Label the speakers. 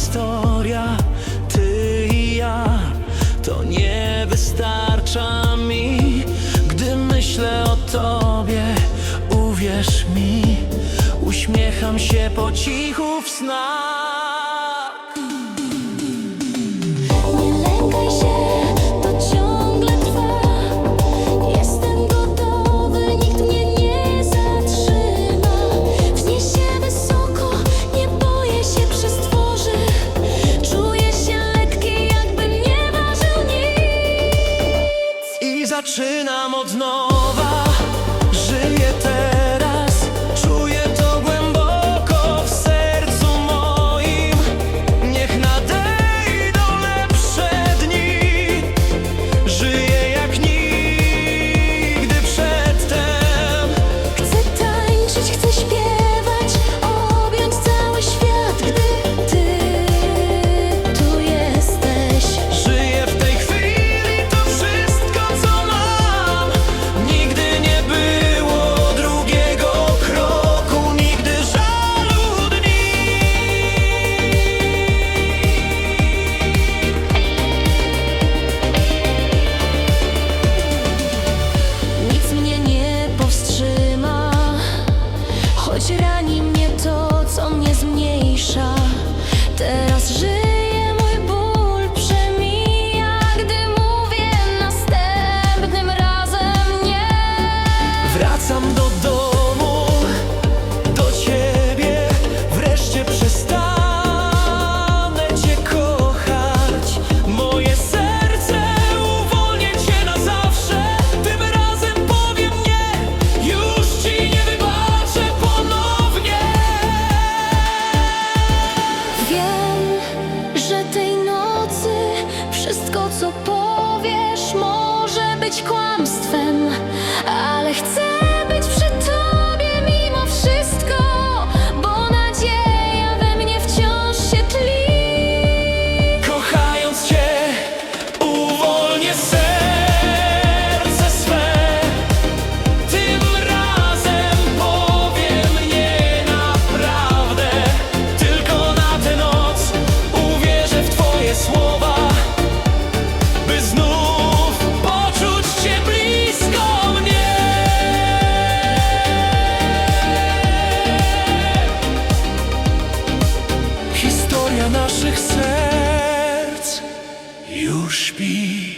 Speaker 1: historia Ty i ja. To nie wystarcza mi Gdy myślę o Tobie. Uwierz mi Uśmiecham się po cichu w snach. you speak.